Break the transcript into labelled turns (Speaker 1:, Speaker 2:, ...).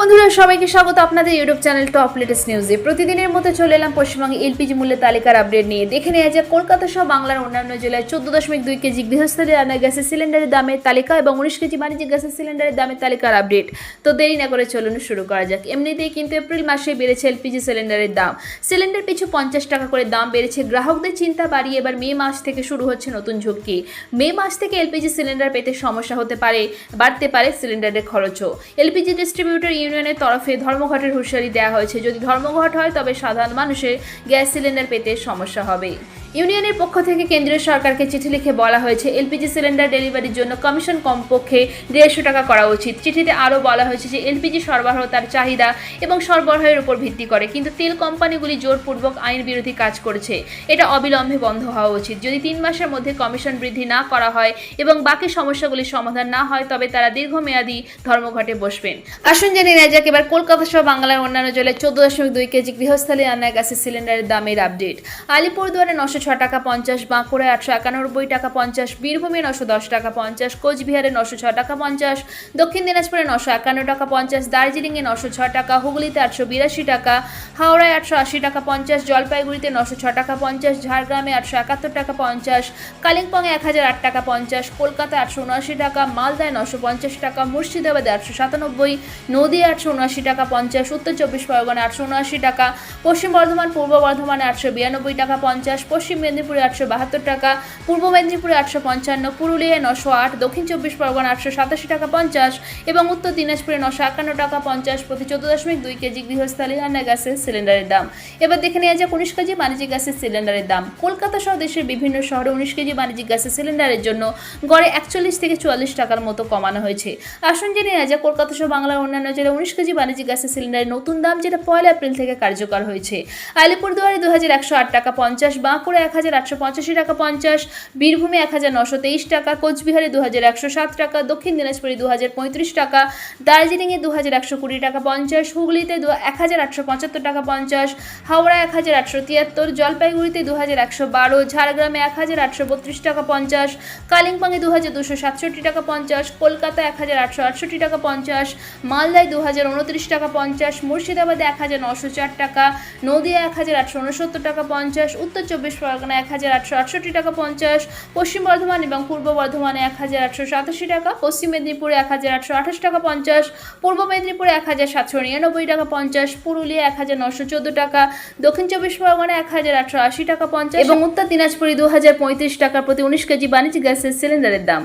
Speaker 1: বন্ধুরা, সবাইকে স্বাগত আপনাদের ইউটিউব চ্যানেল টপ লেটেস্ট নিউজে প্রতিদিনের মতো চলে এলাম পশ্চিমবঙ্গে এলপিজি মূল্যের তালিকার আপডেট নিয়ে। দেখে নেওয়া যায় কলকাতা সহ বাংলার অন্যান্য জেলায় চোদ্দ দশমিক দুই কেজি গৃহস্থলী রান্না গ্যাসের সিলিন্ডারের দামের তালিকা এবং উনিশ কেজি বাণিজ্যিক গ্যাসের সিলিন্ডারের দামের তালিকার আপডেট। তো দেরি না করে চলুন শুরু করা যাক। এমনিতেই কিন্তু এপ্রিল মাসে বেড়েছে এলপিজি সিলিন্ডারের দাম। সিলিন্ডার পিছু পঞ্চাশ টাকা করে দাম বেড়েছে। গ্রাহকদের চিন্তা বাড়িয়ে এবার মে মাস থেকে শুরু হচ্ছে নতুন ঝুঁকি। মে মাস থেকে এলপিজি সিলিন্ডার পেতে সমস্যা হতে পারে, বাড়তে পারে সিলিন্ডারের খরচও। এলপিজি ডিস্ট্রিবিউটর ইউনিয়নের তরফে ধর্মঘটের হুঁশিয়ারি দেওয়া হয়েছে। যদি ধর্মঘট হয়, তবে সাধারণ মানুষের গ্যাস সিলিন্ডার পেতে সমস্যা হবে। ইউনিয়নের পক্ষ থেকে কেন্দ্রীয় সরকারকে চিঠি লিখে বলা হয়েছে, এলপিজি সিলিন্ডার ডেলিভারির জন্য কমিশন কমপক্ষে দেড়শো টাকা করা উচিত। চিঠিতে আরও বলা হয়েছে যে, এলপিজি সরবরাহ তার চাহিদা এবং সরবরাহের উপর ভিত্তি করে, কিন্তু তেল কোম্পানিগুলি জোরপূর্বক আইন বিরোধী কাজ করেছে। এটা অবিলম্বে বন্ধ হওয়া উচিত। যদি তিন মাসের মধ্যে কমিশন বৃদ্ধি না করা হয় এবং বাকি সমস্যাগুলির সমাধান না হয়, তবে তারা দীর্ঘমেয়াদী ধর্মঘটে বসবেন। আসুন জেনে নেওয়া যাক, এবার কলকাতা সহ বাংলার অন্যান্য জেলায় চোদ্দ দশমিক দুই কেজি গৃহস্থলী রান্না গ্যাসের সিলিন্ডারের দামের আপডেট। আলিপুরদুয়ারে নশো ছ টাকা পঞ্চাশ বাঁকুড়ায় আটশো একানব্বই টাকা পঞ্চাশ বীরভূমে নশো দশ টাকা পঞ্চাশ কোচবিহারে নশো ছ টাকা পঞ্চাশ দক্ষিণ দিনাজপুরে নশো একান্ন টাকা পঞ্চাশ দার্জিলিংয়ে নশো ছ টাকা হুগলিতে আটশো বিরাশি টাকা হাওড়ায় আটশো আশি টাকা পঞ্চাশ জলপাইগুড়িতে নশো ছ টাকা পঞ্চাশ ঝাড়গ্রামে আটশো একাত্তর টাকা পঞ্চাশ কালিম্পংয়ে এক হাজার আট টাকা পঞ্চাশ কলকাতায় আটশো উনআশি টাকা মালদায় নশো পঞ্চাশ টাকা মুর্শিদাবাদে আটশো সাতানব্বই নদীয়া আটশো উনআশি টাকা পঞ্চাশ উত্তর চব্বিশ পরগনা আটশো উনআশি টাকা পশ্চিম বর্ধমান পূর্ব বর্ধমানে আটশো বিরানব্বই টাকা পঞ্চাশ পশ্চিম মেদিনীপুরে আটশো বাহাত্তর টাকা, পূর্ব মেদিনীপুরে আটশো পঞ্চান্ন, পুরুলিয়ায় নশো আট, দক্ষিণ চব্বিশ পরগনা আটশো সাতাশি টাকা পঞ্চাশ এবং উত্তর দিনাজপুরে নশো একান্ন টাকা পঞ্চাশ প্রতি চোদ্দ দশমিক দুই কেজি গৃহস্থলী রান্না গ্যাসের সিলিন্ডারের দাম। এবার দেখে নেওয়া যাক উনিশ কেজি বাণিজ্যিক গ্যাসের সিলিন্ডারের দাম। কলকাতা সহ দেশের বিভিন্ন শহরে উনিশ কেজি বাণিজ্যিক গ্যাসের সিলিন্ডারের জন্য গড়ে একচল্লিশ থেকে চুয়াল্লিশ টাকার মতো কমানো হয়েছে। আসুন জেনে নেওয়া যাক কলকাতা সহ বাংলার অন্যান্য জেলায় উনিশ কেজি বাণিজ্যিক গ্যাসের সিলিন্ডারের নতুন দাম যেটা পয়লা এপ্রিল থেকে কার্যকর হয়েছে। আলিপুরদুয়ারে দু হাজার একশো আট টাকা পঞ্চাশ বাঁকুড়া এক হাজার আটশো পঁচাশি টাকা পঞ্চাশ, বীরভূমে এক হাজার নশো তেইশ টাকা, কোচবিহারে দু হাজার একশো সাত টাকা, দক্ষিণ দিনাজপুরে দু হাজার পঁয়ত্রিশ টাকা, দার্জিলিংয়ে দু হাজার একশো কুড়ি টাকা পঞ্চাশ, হুগলিতে দু এক হাজার আটশো পঁচাত্তর টাকা পঞ্চাশ হাওড়া এক হাজার আটশো তিয়াত্তর, জলপাইগুড়িতে দু হাজার একশো বারো, ঝাড়গ্রামে এক হাজার আটশো বত্রিশ টাকা পঞ্চাশ, কালিম্পংয়ে দু হাজার দুশো সাতষট্টি টাকা পঞ্চাশ কলকাতা এক হাজার আটশো আটষট্টি টাকা পঞ্চাশ, মালদায় দু হাজার উনত্রিশ টাকা পঞ্চাশ, মুর্শিদাবাদে এক হাজার নশো চার টাকা নদিয়া এক হাজার আটশো উনসত্তর টাকা পঞ্চাশ, উত্তর চব্বিশ পরগনা এক হাজার আটশো আটষট্টি টাকা পঞ্চাশ, পশ্চিম বর্ধমান এবং পূর্ব বর্ধমানে এক হাজার আটশো সাতাশি টাকা, পশ্চিম মেদিনীপুরে এক হাজার আটশো আঠাশ টাকা পঞ্চাশ, পূর্ব মেদিনীপুরে এক হাজার সাতশো নিরানব্বই টাকা পঞ্চাশ, পুরুলিয়া এক হাজার নশো চোদ্দ টাকা, দক্ষিণ চব্বিশ পরগনা এক হাজার আটশো আশি টাকা পঞ্চাশ এবং উত্তর দিনাজপুরে দু হাজার পঁয়ত্রিশ টাকা প্রতি উনিশ কেজি বাণিজ্যিক গ্যাসের সিলিন্ডারের দাম।